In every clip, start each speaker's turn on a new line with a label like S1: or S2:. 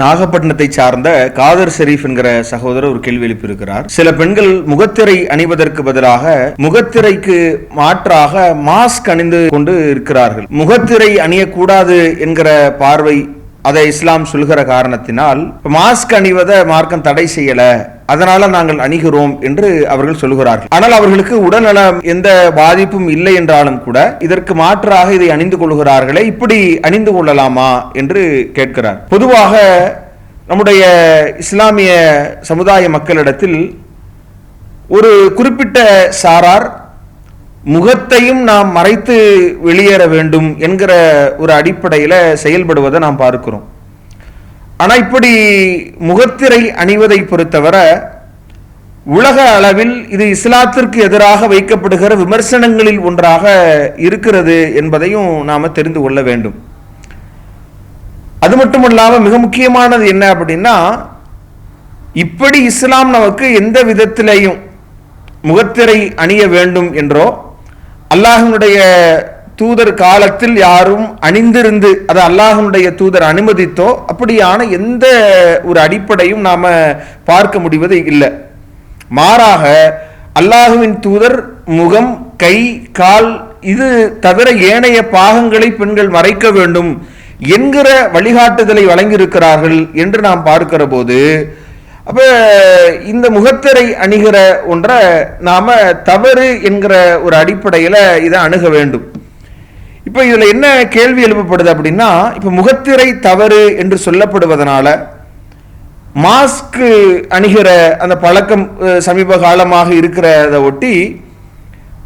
S1: நாகப்பட்டினத்தை சார்ந்த காதர் ஷெரீப் என்கிற சகோதரர் ஒரு கேள்வி எழுப்பியிருக்கிறார். சில பெண்கள் முகத்திரை அணிவதற்கு பதிலாக முகத்திரைக்கு மாற்றாக மாஸ்க் அணிந்து கொண்டு இருக்கிறார்கள். முகத்திரை அணியக்கூடாது என்கிற பார்வை அதை இஸ்லாம் சொல்கிற காரணத்தினால் மாஸ்க் அணிவதை மார்க்கம் தடை செய்யல. அதனால நாங்கள் அணிகிறோம் என்று அவர்கள் சொல்கிறார்கள். ஆனால் அவர்களுக்கு உடல்நலம் எந்த பாதிப்பும் இல்லை என்றாலும் கூட இதற்கு மாற்றாக இதை அணிந்து கொள்கிறார்களே இப்படி அணிந்து கொள்ளலாமா என்று கேட்கிறார். பொதுவாக நம்முடைய இஸ்லாமிய சமுதாய மக்களிடத்தில் ஒரு குறிப்பிட்ட சாரார் முகத்தையும் நாம் மறைத்து வெளியேற வேண்டும் என்கிற ஒரு அடிப்படையில் செயல்படுவதை நாம் பார்க்கிறோம். ஆனால் இப்படி முகத்திரை அணிவதை பொறுத்தவரை உலக அளவில் இது இஸ்லாத்திற்கு எதிராக வைக்கப்படுகிற விமர்சனங்களில் ஒன்றாக இருக்கிறது என்பதையும் நாம் தெரிந்து கொள்ள வேண்டும். அது மட்டும் இல்லாமல் மிக முக்கியமானது என்ன அப்படின்னா இப்படி இஸ்லாம் நமக்கு எந்த விதத்திலையும் முகத்திரை அணிய வேண்டும் என்றோ அல்லாஹனுடைய தூதர் காலத்தில் யாரும் அணிந்திருந்து அது அல்லாஹனுடைய தூதர் அனுமதித்தோ அப்படியான எந்த ஒரு அடிப்படையும் நாம் பார்க்க முடிவது இல்லை. மாறாக அல்லாஹுவின் தூதர் முகம் கை கால் இது தவிர ஏனைய பாகங்களை பெண்கள் மறைக்க வேண்டும் என்கிற வழிகாட்டுதலை வழங்கியிருக்கிறார்கள் என்று நாம் பார்க்கிற போது அப்போ இந்த முகத்திரை அணிகிற ஒன்றை நாம் தவறு என்கிற ஒரு அடிப்படையில் இதை அணுக வேண்டும். இப்போ இதில் என்ன கேள்வி எழுப்பப்படுது அப்படின்னா இப்போ முகத்திரை தவறு என்று சொல்லப்படுவதனால மாஸ்க்கு அணிகிற அந்த பழக்கம் சமீப காலமாக இருக்கிறத ஒட்டி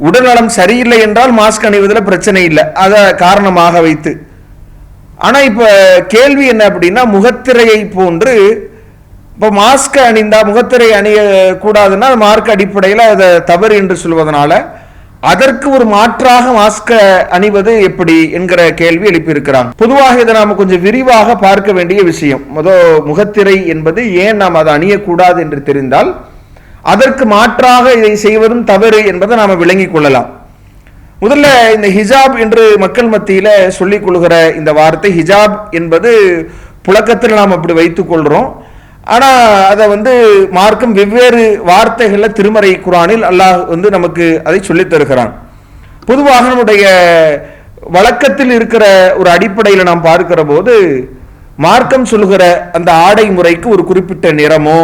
S1: உடல்நலம் சரியில்லை என்றால் மாஸ்க் அணிவதில் பிரச்சனை இல்லை. அதை காரணமாக வைத்து. ஆனால் இப்போ கேள்வி என்ன அப்படின்னா முகத்திரையை போன்று இப்போ மாஸ்க் அணிந்தால் முகத்திரை அணிய கூடாதுன்னா மார்க் அடிப்படையில் அதை தவறு என்று சொல்வதனால அதற்கு ஒரு மாற்றாக மாஸ்க அணிவது எப்படி என்கிற கேள்வி எழுப்பியிருக்கிறாங்க. பொதுவாக இதை நாம் கொஞ்சம் விரிவாக பார்க்க வேண்டிய விஷயம். முத முகத்திரை என்பது ஏன் நாம் அதை அணியக்கூடாது என்று தெரிந்தால் அதற்கு மாற்றாக இதை செய்வதும் தவறு என்பதை நாம் விளங்கிக் கொள்ளலாம். முதல்ல இந்த ஹிஜாப் என்று மக்கள் மத்தியில் சொல்லிக் கொள்கிற இந்த வார்த்தை ஹிஜாப் என்பது புழக்கத்தில் நாம் அப்படி வைத்துக் கொள்கிறோம் ஆனால் அதை வந்து மார்க்கம் வெவ்வேறு வார்த்தைகளில் திருமறை குரானில் அல்லாஹ் வந்து நமக்கு அதை சொல்லித் தருகிறான். பொதுவாக நம்முடைய வழக்கத்தில் இருக்கிற ஒரு அடிப்படையில் நாம் பார்க்கிற போது மார்க்கம் சொல்லுகிற அந்த ஆடை முறைக்கு ஒரு குறிப்பிட்ட நிறமோ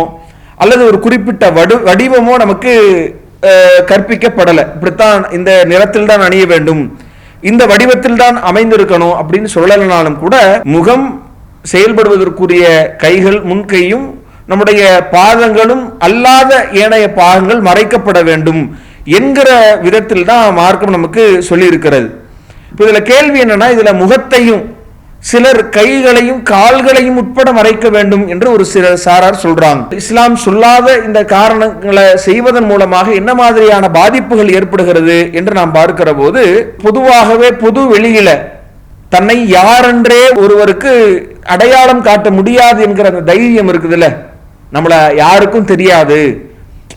S1: அல்லது ஒரு குறிப்பிட்ட வடு வடிவமோ நமக்கு கற்பிக்கப்படலை. இப்படித்தான் இந்த நிறத்தில் தான் அணிய வேண்டும். இந்த வடிவத்தில் தான் அமைந்திருக்கணும் அப்படின்னு சொல்லலைனாலும் கூட முகம் செயல்படுவதற்குரிய கைகள் முன்கையும் நம்முடைய பாதங்களும் அல்லாத ஏனைய பாகங்கள் மறைக்கப்பட வேண்டும் என்கிற விதத்தில் தான் மார்க்கம் நமக்கு சொல்லியிருக்கிறது. இப்போ இதில் கேள்வி என்னன்னா இதில் முகத்தையும் சிலர் கைகளையும் கால்களையும் உட்பட மறைக்க வேண்டும் என்று ஒரு சில சாரார் சொல்றாங்க. இஸ்லாம் சொல்லாத இந்த காரணங்களை செய்வதன் மூலமாக என்ன மாதிரியான பாதிப்புகள் ஏற்படுகிறது என்று நாம் பார்க்கிற போது பொதுவாகவே பொது வெளியில தன்னை யாரென்றே ஒருவருக்கு அடையாளம் காட்ட முடியாது என்கிற அந்த தைரியம் இருக்குதுல்ல? நம்மள யாருக்கும் தெரியாது.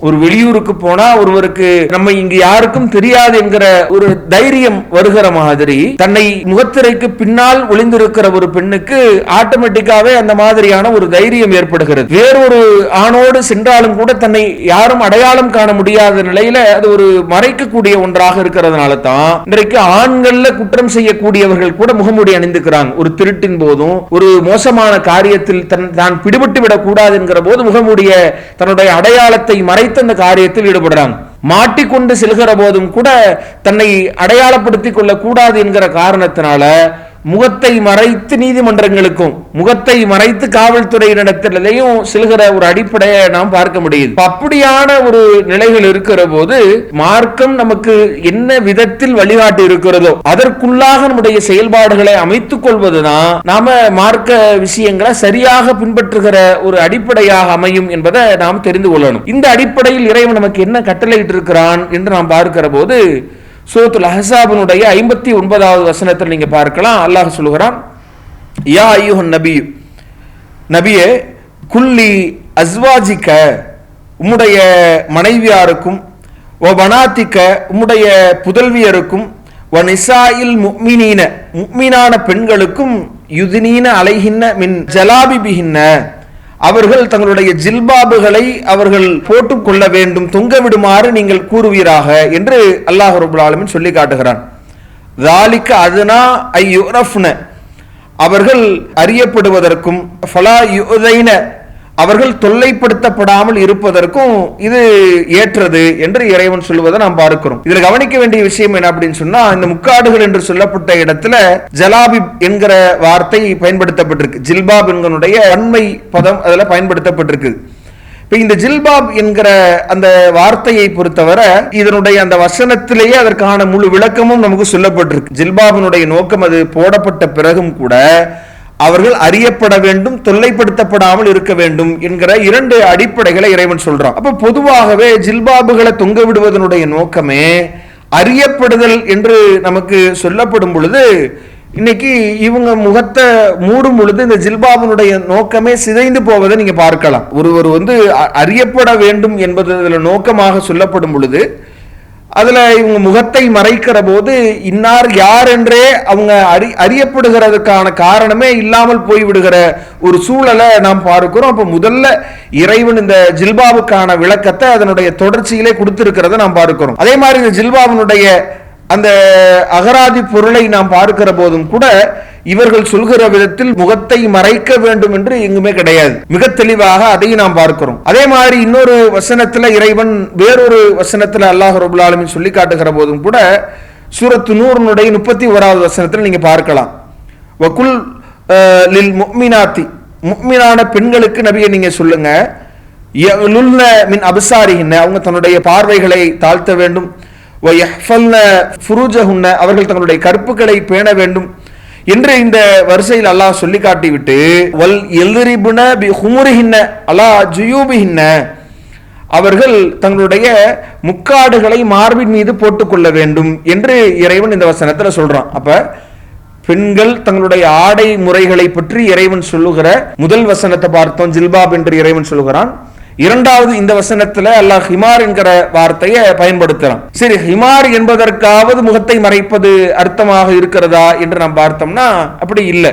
S1: ஒரு வெளியூருக்கு போனா ஒருவருக்கு நம்ம இங்க யாருக்கும் தெரியாது என்கிற ஒரு தைரியம் வருகிற மாதிரி தன்னை முகத்திரைக்கு பின்னால் ஒளிந்திருக்கிற ஒரு பெண்ணுக்கு ஆட்டோமேட்டிக்காவே அந்த மாதிரியான ஒரு தைரியம் ஏற்படுகிறது. வேறொரு ஆணோடு சென்றாலும் கூட தன்னை யாரும் அடையாளம் காண முடியாத நிலையில அது ஒரு மறைக்கக்கூடிய ஒன்றாக இருக்கிறதுனால தான் இன்றைக்கு ஆண்கள்ல குற்றம் செய்யக்கூடியவர்கள் கூட முகமூடி அணிந்துக்கிறாங்க. ஒரு திருட்டின் போதும் ஒரு மோசமான காரியத்தில் தன் தான் பிடிபட்டு விடக்கூடாது என்கிற போது முகமூடிய தன்னுடைய அடையாளத்தை மறைத்து அந்த காரியத்தில் ஈடுபடுறாங்க மாட்டிக்கொண்டு செல்கிற போதும் கூட தன்னை அடையாளப்படுத்திக் கொள்ளக்கூடாது என்கிற காரணத்தினால முகத்தை மறைத்து நீதிமன்றங்களுக்கும் முகத்தை மறைத்து காவல்துறையினிடத்திலையும் செல்கிற ஒரு அடிப்படையை நாம் பார்க்க முடியுது. அப்படியான ஒரு நிலைகள் இருக்கிற போது மார்க்கம் நமக்கு என்ன விதத்தில் வழிகாட்டி இருக்கிறதோ அதற்குள்ளாக நம்முடைய செயல்பாடுகளை அமைத்துக் கொள்வதுதான் நாம மார்க்க விஷயங்களை சரியாக பின்பற்றுகிற ஒரு அடிப்படையாக அமையும் என்பதை நாம் தெரிந்து கொள்ளணும். இந்த அடிப்படையில் இறைவன் நமக்கு என்ன கட்டளையிட்டு இருக்கிறான் என்று நாம் பார்க்கிற போது சூரத்துல் அஹ்ஸாபினுடைய ஐம்பத்தி ஒன்பதாவது வசனத்தில் நீங்க பார்க்கலாம். அல்லாஹ் சொல்லுகிறான் யா ஐயுஹன் நபி நபியே குல்லி அஸ்வாஜிக்க உம்முடைய மனைவியாருக்கும் ஓ வனாத்திக்க உம்முடைய புதல்வியருக்கும் ஒ நிசாயில் முக்மினீன முக்மீனான பெண்களுக்கும் யுதினீன அலைகின்ன மின் ஜலாபிபிகின்ன அவர்கள் தங்களுடைய ஜில்பாபுகளை அவர்கள் போட்டுக் கொள்ள வேண்டும் தொங்க விடுமாறு நீங்கள் கூறுவீராக என்று அல்லாஹ் ரபுல் ஆலமின் சொல்லி காட்டுகிறான். தாலிக்கு அதுனா ஐயுரஃப்ன அவர்கள் அறியப்படுவதற்கும் ஃபலா யுதைன அவர்கள் தொல்லைப்படுத்தப்படாமல் இருப்பதற்கும் இது ஏற்றது என்று இறைவன் சொல்வதை நாம் பார்க்கிறோம். இதுல கவனிக்க வேண்டிய விஷயம் என்ன அப்படின்னு சொன்னா இந்த முக்காடுகள் என்று சொல்லப்பட்ட இடத்துல ஜலாபிப் என்கிற வார்த்தை பயன்படுத்தப்பட்டிருக்கு. ஜில்பாப் என்கனுடைய வன்மை பதம் அதுல பயன்படுத்தப்பட்டிருக்கு. இப்ப இந்த ஜில்பாப் என்கிற அந்த வார்த்தையை பொறுத்தவரை இதனுடைய அந்த வசனத்திலேயே அதற்கான முழு விளக்கமும் நமக்கு சொல்லப்பட்டிருக்கு. ஜில்பாபினுடைய நோக்கம் அது போடப்பட்ட பிறகும் கூட அவர்கள் அறியப்பட வேண்டும் தொல்லைப்படுத்தப்படாமல் இருக்க வேண்டும் என்கிற இரண்டு அடிப்படைகளை இறைவன் சொல்றான். அப்ப பொதுவாகவே ஜில்பாபுகளை தொங்க விடுவதனுடைய நோக்கமே அறியப்படுதல் என்று நமக்கு சொல்லப்படும் பொழுது இன்னைக்கு இவங்க முகத்தை மூடும் பொழுது இந்த ஜில்பாபனுடைய நோக்கமே சிதைந்து போவதை நீங்க பார்க்கலாம். ஒருவர் வந்து அ- அறியப்பட வேண்டும் என்பது நோக்கமாக சொல்லப்படும் பொழுது அதில் இவங்க முகத்தை மறைக்கிற போது இன்னார் யார் என்றே அவங்க அறி அறியப்படுகிறதுக்கான காரணமே இல்லாமல் போய்விடுகிற ஒரு சூழலை நாம் பார்க்கிறோம். அப்போ முதல்ல இறைவன் இந்த ஜில்பாவுக்கான விளக்கத்தை அதனுடைய தொடர்ச்சியிலே கொடுத்திருக்கிறத நாம் பார்க்கிறோம். அதே மாதிரி இந்த ஜில்பாவினுடைய அந்த அகராதி பொருளை நாம் பார்க்கிற போதும் கூட இவர்கள் சொல்கிற விதத்தில் முகத்தை மறைக்க வேண்டும் என்று எங்குமே கிடையாது. மிக தெளிவாக அதையும் நாம் பார்க்கிறோம். அதே மாதிரி இன்னொரு வசனத்துல இறைவன் வேறொரு வசனத்துல அல்லாஹ் ரபுல் சொல்லி காட்டுகிற போதும் கூட சூரத்து நூறுனுடைய முப்பத்தி ஓராவது வசனத்துல நீங்க பார்க்கலாம். வகுல் லில் முக்மினாத்தி. முக்மினான பெண்களுக்கு நபியை நீங்க சொல்லுங்க. மின் அபிசாரிகின்ன அவங்க தன்னுடைய பார்வைகளை தாழ்த்த வேண்டும். அவர்கள் தங்களுடைய கற்புகளை பேண வேண்டும். என்று இந்த வரிசையில் அல்லாஹ் சொல்லி காட்டிவிட்டு வல் எல்ரிபுன பி ஹுமுருகின்ன அல்லா ஜுயூபிஹின்ன அவர்கள் தங்களுடைய முக்காடுகளை மார்பின் மீது போட்டுக்கொள்ள வேண்டும் என்று இறைவன் இந்த வசனத்துல சொல்றான். அப்ப பெண்கள் தங்களுடைய ஆடை முறைகளை பற்றி இறைவன் சொல்லுகிற முதல் வசனத்தை பார்த்தோம் ஜில்பாப் என்று இறைவன் சொல்லுகிறான். இரண்டாவது இந்த வசனத்துல அல்லாஹ் ஹிமார் என்கிற வார்த்தையை பயன்படுத்துறான் சரி ஹிமார் என்பதற்காவது முகத்தை மறைப்பது அர்த்தமாக இருக்கிறதா என்று நாம் பார்த்தோம்னா அப்படி இல்லை.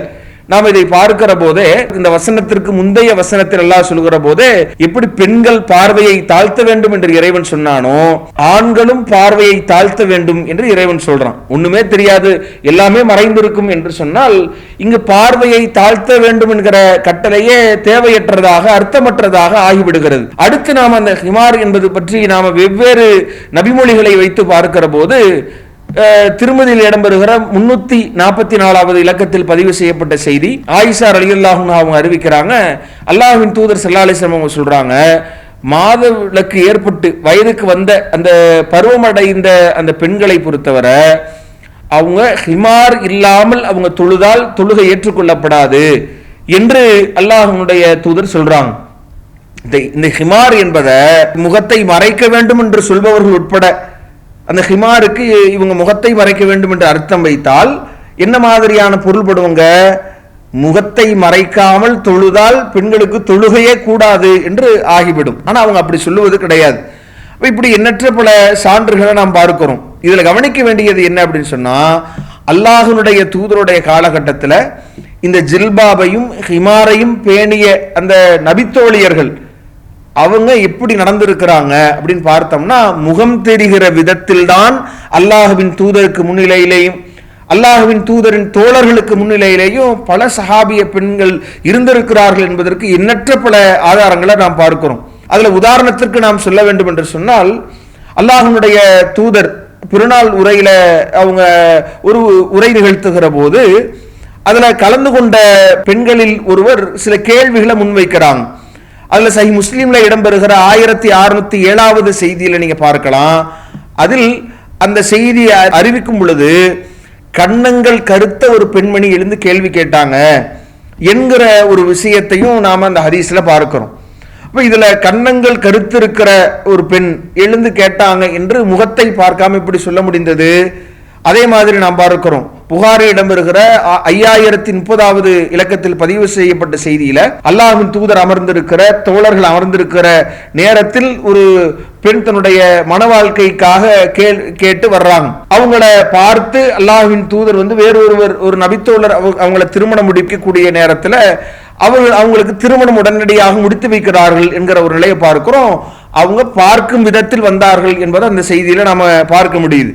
S1: நாம் இதை பார்க்கிற போதே இந்த வசனத்திற்கு முந்தைய வசனத்தில் எல்லாம் சொல்கிற போதே எப்படி பெண்கள் பார்வையை தாழ்த்த வேண்டும் என்று இறைவன் சொன்னானோ ஆண்களும் பார்வையை தாழ்த்த வேண்டும் என்று இறைவன் சொல்றான். ஒண்ணுமே தெரியாது எல்லாமே மறைந்திருக்கும் என்று சொன்னால் இங்கு பார்வையை தாழ்த்த வேண்டும் என்கிற கட்டளையே தேவையற்றதாக அர்த்தமற்றதாக ஆகிவிடுகிறது. அடுத்து நாம் அந்த ஹிமார் என்பது பற்றி நாம் வெவ்வேறு நபிமொழிகளை வைத்து பார்க்கிற போது திருமதியில் இடம்பெறுகிற முன்னூத்தி நாற்பத்தி நாலாவது இலக்கத்தில் பதிவு செய்யப்பட்ட செய்தி ஆயிஷா அலியுல்லாஹும் அவங்க அறிவிக்கிறாங்க. அல்லாஹின் தூதர் சல்லா அலிஸ்லாம் அவங்க சொல்றாங்க மாதவிளக்கு ஏற்பட்டு வயதுக்கு வந்த அந்த பருவமடைந்த அந்த பெண்களை பொறுத்தவரை அவங்க ஹிமார் இல்லாமல் அவங்க தொழுதால் தொழுகை ஏற்றுக்கொள்ளப்படாது என்று அல்லாஹனுடைய தூதர் சொல்றாங்க. இந்த ஹிமார் என்பதை முகத்தை மறைக்க வேண்டும் என்று சொல்பவர்கள் உட்பட அந்த ஹிமாருக்கு இவங்க முகத்தை மறைக்க வேண்டும் என்று அர்த்தம் வைத்தால் என்ன மாதிரியான பொருள்படுவங்க முகத்தை மறைக்காமல் தொழுதால் பெண்களுக்கு தொழுகையே கூடாது என்று ஆகிவிடும். ஆனால் அவங்க அப்படி சொல்லுவது கிடையாது. இப்படி எண்ணற்ற பல சான்றுகளை நாம் பார்க்கிறோம். இதில் கவனிக்க வேண்டியது என்ன அப்படின்னு சொன்னால் அல்லாஹனுடைய தூதருடைய காலகட்டத்தில் இந்த ஜில்பாபையும் ஹிமாரையும் பேணிய அந்த நபித்தோழியர்கள் அவங்க எப்படி நடந்திருக்கிறாங்க அப்படின்னு பார்த்தோம்னா முகம் தெரிகிற விதத்தில் தான் அல்லாஹுவின் தூதருக்கு முன்னிலையிலேயும் அல்லாஹுவின் தூதரின் தோழர்களுக்கு முன்னிலையிலேயும் பல சஹாபிய பெண்கள் இருந்திருக்கிறார்கள் என்பதற்கு எண்ணற்ற பல ஆதாரங்களை நாம் பார்க்கிறோம். அதில் உதாரணத்திற்கு நாம் சொல்ல வேண்டும் என்று சொன்னால் அல்லாஹனுடைய தூதர் பிறநாள் உரையில அவங்க ஒரு உரை நிகழ்த்துகிற போது அதில் கலந்து கொண்ட பெண்களில் ஒருவர் சில கேள்விகளை முன்வைக்கிறாங்க. அதுல சஹி முஸ்லீம்ல இடம்பெறுகிற ஆயிரத்தி அறுநூத்தி ஏழாவது செய்தியில நீங்க பார்க்கலாம். அதில் அந்த செய்தியை அறிவிக்கும் பொழுது கண்ணங்கள் கருத்த ஒரு பெண்மணி எழுந்து கேள்வி கேட்டாங்க என்கிற ஒரு விஷயத்தையும் நாம அந்த ஹதீஸ்ல பார்க்கிறோம். இப்போ இதுல கண்ணங்கள் கருத்திருக்கிற ஒரு பெண் எழுந்து கேட்டாங்க என்று முகத்தை பார்க்காம இப்படி சொல்ல முடிந்தது? அதே மாதிரி நாம் பார்க்கிறோம். புகாரிடம் இருக்கிற ஐயாயிரத்தி முப்பதாவது இலக்கத்தில் பதிவு செய்யப்பட்ட செய்தியில அல்லாஹ்வின் தூதர் அமர்ந்திருக்கிற தோழர்கள் அமர்ந்திருக்கிற நேரத்தில் ஒரு பெண் தன்னுடைய மன வாழ்க்கைக்காக கேள் கேட்டு வர்றாங்க. அவங்கள பார்த்து அல்லாஹின் தூதர் வந்து வேறொருவர் ஒரு நபித்தோழர் அவங்க- அவங்கள திருமணம் முடிக்கக்கூடிய நேரத்துல அவர்கள் அவங்களுக்கு திருமணம் உடனடியாக முடித்து வைக்கிறார்கள் என்கிற ஒரு நிலையை பார்க்கிறோம். அவங்க பார்க்கும் விதத்தில் வந்தார்கள் என்பதை அந்த செய்தியில நாம பார்க்க முடியுது.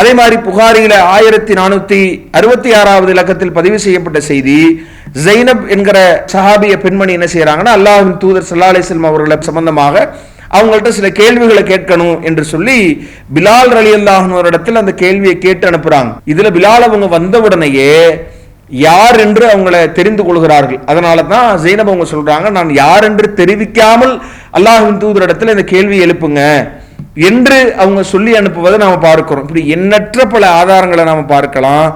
S1: அதே மாதிரி புகாரியில ஆயிரத்தி நானூத்தி அறுபத்தி ஆறாவது இலக்கத்தில் பதிவு செய்யப்பட்ட செய்தி ஜெய்னப் என்கிற சஹாபிய பெண்மணி என்ன செய்யறாங்கன்னா அல்லாஹின் தூதர் சல்லா அலிஸ்லம் அவர்களை சம்பந்தமாக அவங்கள்ட்ட சில கேள்விகளை கேட்கணும் என்று சொல்லி பிலால் ரலி இடத்தில் அந்த கேள்வியை கேட்டு அனுப்புறாங்க. இதுல பிலால் அவங்க வந்த உடனேயே யார் என்று அவங்கள தெரிந்து கொள்கிறார்கள். அதனால தான் ஜெயினப் அவங்க சொல்றாங்க நான் யார் என்று தெரிவிக்காமல் அல்லாஹின் தூதரிடத்தில் இந்த கேள்வி எழுப்புங்க. என்று அவங்க சொல்லி அனுப்புவதை நாம் பார்க்கிறோம். இப்படி எண்ணற்ற பல ஆதாரங்களை நாம் பார்க்கலாம்.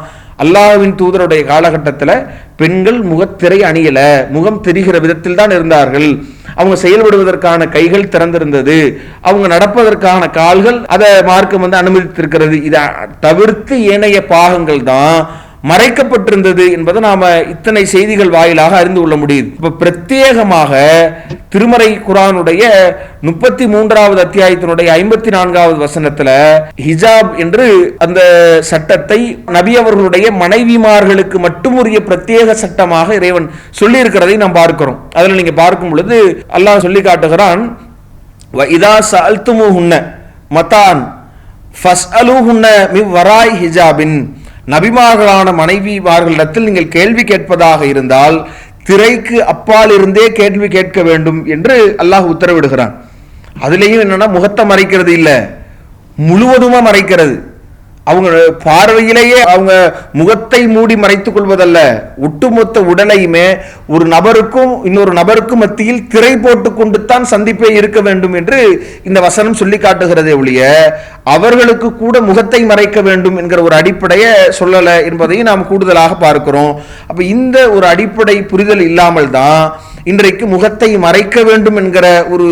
S1: அல்லாஹ்வின் தூதருடைய காலகட்டத்தில் பெண்கள் முகத்திரை அணியலை முகம் தெரிகிற விதத்தில் தான் இருந்தார்கள். அவங்க செயல்படுவதற்கான கைகள் திறந்திருந்தது. அவங்க நடப்பதற்கான கால்கள் அதை மார்க்கம் வந்து அனுமதித்திருக்கிறது. இதை தவிர்த்து ஏனைய பாகங்கள் தான் மறைக்கப்பட்டிருந்தது என்பதை நாம இத்தனை செய்திகள் வாயிலாக அறிந்து கொள்ள முடியுது. இப்ப பிரத்யேகமாக திருமறை குரானுடைய முப்பத்தி மூன்றாவது அத்தியாயத்தினுடைய ஐம்பத்தி நான்காவது வசனத்துல ஹிஜாப் என்று அந்த சட்டத்தை நபி அவர்களுடைய மனைவிமார்களுக்கு மட்டும் உரிய பிரத்யேக சட்டமாக இறைவன் சொல்லி இருக்கிறதை நாம் பார்க்கிறோம். அதுல நீங்க பார்க்கும் பொழுது அல்லாஹ் சொல்லி காட்டுகிறான் இதா சல்துமுஹுன்ன மதான் ஃபஸ்அலுஹுன்ன மிவ் வராய் ஹிஜாபின். நபிமார்களான மனைவிமார்களிடத்தில் நீங்கள் கேள்வி கேட்பதாக இருந்தால் திரைக்கு அப்பால் இருந்தே கேள்வி கேட்க வேண்டும் என்று அல்லாஹ் உத்தரவிடுகிறான். அதுலேயும் என்னன்னா முகத்தை மறைக்கிறது இல்லை. முழுவதுமா மறைக்கிறது. அவங்க பார்வையிலேயே அவங்க முகத்தை மூடி மறைத்துக் கொள்வதல்ல ஒட்டுமொத்த உடலையுமே ஒரு நபருக்கும் இன்னொரு நபருக்கும் மத்தியில் திரை போட்டு கொண்டு தான் சந்திப்பே இருக்க வேண்டும் என்று இந்த வசனம் சொல்லி காட்டுகிறதே ஒழிய அவர்களுக்கு கூட முகத்தை மறைக்க வேண்டும் என்கிற ஒரு அடிப்படையை சொல்லலை என்பதையும் நாம் கூடுதலாக பார்க்கிறோம். அப்போ இந்த ஒரு அடிப்படை புரிதல் இல்லாமல் தான் இன்றைக்கு முகத்தை மறைக்க வேண்டும் என்கிற ஒரு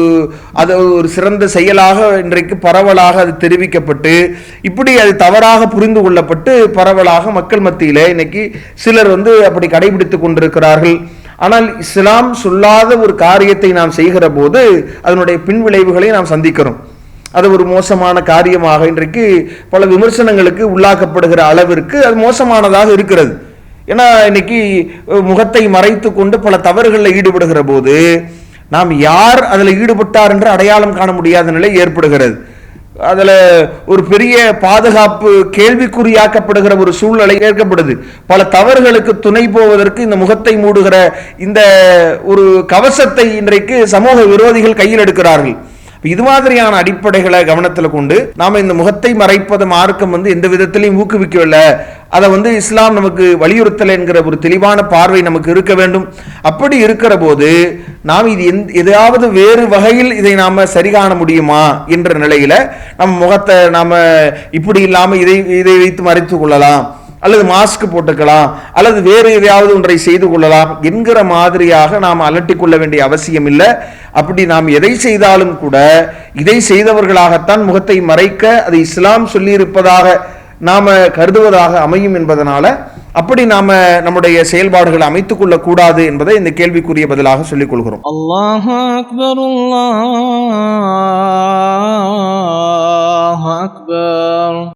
S1: அது ஒரு சிறந்த செயலாக இன்றைக்கு பரவலாக அது தெரிவிக்கப்பட்டு இப்படி அது தவறாக புரிந்து கொள்ளப்பட்டு பரவலாக மக்கள் மத்தியில் இன்னைக்கு சிலர் வந்து அப்படி கடைபிடித்து கொண்டிருக்கிறார்கள். ஆனால் இஸ்லாம் சொல்லாத ஒரு காரியத்தை நாம் செய்கிற போது அதனுடைய பின்விளைவுகளை நாம் சந்திக்கிறோம். அது ஒரு மோசமான காரியமாக இன்றைக்கு பல விமர்சனங்களுக்கு உள்ளாக்கப்படுகிற அளவிற்கு அது மோசமானதாக இருக்கிறது. ஏன்னா இன்னைக்கு முகத்தை மறைத்து கொண்டு பல தவறுகளில் ஈடுபடுகிற போது நாம் யார் அதில் ஈடுபட்டார் என்று அடையாளம் காண முடியாத நிலை ஏற்படுகிறது. அதில் ஒரு பெரிய பாதுகாப்பு கேள்விக்குறியாக்கப்படுகிற ஒரு சூழ்நிலை ஏற்கப்படுது பல தவறுகளுக்கு துணை போவதற்கு இந்த முகத்தை மூடுகிற இந்த ஒரு கவசத்தை இன்றைக்கு சமூக விரோதிகள் கையில் எடுக்கிறார்கள். இது மாதிரியான அடிப்படைகளை கவனத்தில் கொண்டு நாம் இந்த முகத்தை மறைப்பது மார்க்கம் வந்து எந்த விதத்திலையும் ஊக்குவிக்கவில்லை. அதை வந்து இஸ்லாம் நமக்கு வலியுறுத்தல் என்கிற ஒரு தெளிவான பார்வை நமக்கு இருக்க வேண்டும். அப்படி இருக்கிற போது நாம் இது எந் எதாவது வேறு வகையில் இதை நாம் சரி காண முடியுமா என்ற நிலையில் நம்ம முகத்தை நாம் இப்படி இல்லாமல் இதை இதை வைத்து மறைத்து கொள்ளலாம். அல்லது மாஸ்க் போட்டுக்கலாம். அல்லது வேறு எதையாவது ஒன்றை செய்து கொள்ளலாம் என்கிற மாதிரியாக நாம் அலட்டிக் கொள்ள வேண்டிய அவசியம் இல்லை. அப்படி நாம் எதை செய்தாலும் கூட இதை செய்தவர்களாகத்தான் முகத்தை மறைக்க அது இஸ்லாம் சொல்லியிருப்பதாக நாம் கருதுவதாக அமையும் என்பதனால் அப்படி நாம நம்முடைய செயல்பாடுகளை அமைத்துக் கொள்ளக்கூடாது என்பதை இந்த கேள்விக்குரிய பதிலாக சொல்லிக் கொள்கிறோம்.
S2: அல்லாஹ் அக்பர் அல்லாஹ் அக்பர்.